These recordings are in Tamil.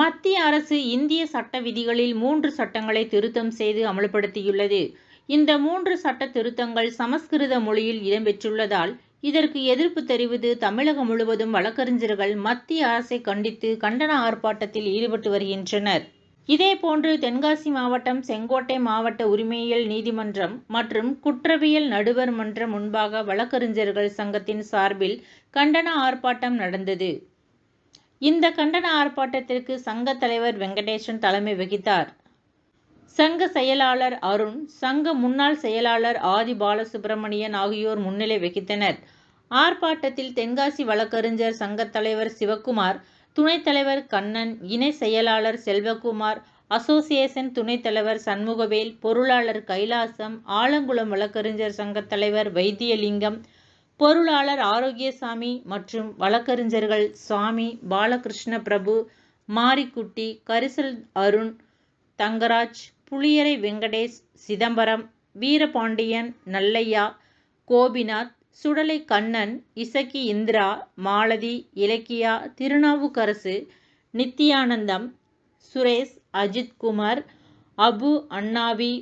மத்திய அரசு இந்திய சட்ட விதிகளில் மூன்று சட்டங்களை திருத்தம் செய்து அமல்படுத்தியுள்ளது. இந்த மூன்று சட்ட திருத்தங்கள் சமஸ்கிருத மொழியில் இடம்பெற்றுள்ளதால் இதற்கு எதிர்ப்பு தெரிவித்து தமிழகம் முழுவதும் வழக்கறிஞர்கள் மத்திய அரசை கண்டித்து கண்டன ஆர்ப்பாட்டத்தில் ஈடுபட்டு வருகின்றனர். இதேபோன்று தென்காசி மாவட்டம் செங்கோட்டை மாவட்ட உரிமையியல் நீதிமன்றம் மற்றும் குற்றவியல் நடுவர் மன்றம் முன்பாக வழக்கறிஞர்கள் சங்கத்தின் சார்பில் கண்டன ஆர்ப்பாட்டம் நடந்தது. இந்த கண்டன ஆர்ப்பாட்டத்திற்கு சங்க தலைவர் வெங்கடேசன் தலைமை வகித்தார். சங்க செயலாளர் அருண், சங்க முன்னாள் செயலாளர் ஆதி பாலசுப்பிரமணியன் ஆகியோர் முன்னிலை வகித்தனர். ஆர்ப்பாட்டத்தில் தென்காசி வழக்கறிஞர் சங்க தலைவர் சிவக்குமார், துணைத் தலைவர் கண்ணன், இணை செயலாளர் செல்வக்குமார், அசோசியேஷன் துணைத் தலைவர் சண்முகவேல், பொருளாளர் கைலாசம், ஆலங்குளம் வழக்கறிஞர் சங்க தலைவர் வைத்தியலிங்கம், பொருளாளர் ஆரோக்கியசாமி மற்றும் வழக்கறிஞர்கள் சுவாமி பாலகிருஷ்ண பிரபு, மாரிக்குட்டி, கரிசல் அருண், தங்கராஜ், புளியரை வெங்கடேஷ், சிதம்பரம், வீரபாண்டியன், நல்லையா, கோபிநாத், சுடலை கண்ணன், இசக்கி இந்திரா, மாலதி, இலக்கியா, திருநாவுக்கரசு, நித்தியானந்தம், சுரேஷ், அஜித்குமார், அபு அண்ணாவி,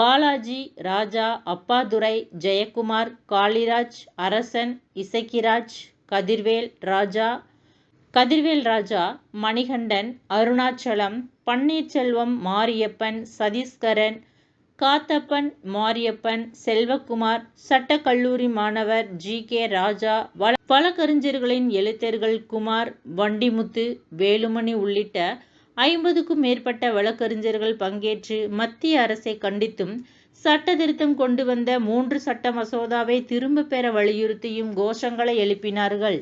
பாலாஜி, ராஜா, அப்பாதுரை, ஜெயக்குமார், காளிராஜ், அரசன், இசக்கிராஜ், கதிர்வேல் ராஜா, கதிர்வேல் ராஜா, மணிகண்டன், அருணாச்சலம் பன்னீர்செல்வம், மாரியப்பன், சதீஸ்கரன், காத்தப்பன், மாரியப்பன், செல்வக்குமார், சட்டக்கல்லூரி மாணவர் ஜி. கே. ராஜா, வழக்கறிஞர்களின் எழுத்தர்கள் குமார், வண்டிமுத்து, வேலுமணி உள்ளிட்ட ஐம்பதுக்கும் மேற்பட்ட வழக்கறிஞர்கள் பங்கேற்று மத்திய அரசை கண்டித்தும், சட்ட திருத்தம் கொண்டு வந்த மூன்று சட்ட மசோதாவை திரும்ப பெற வலியுறுத்தியும் கோஷங்களை எழுப்பினார்கள்.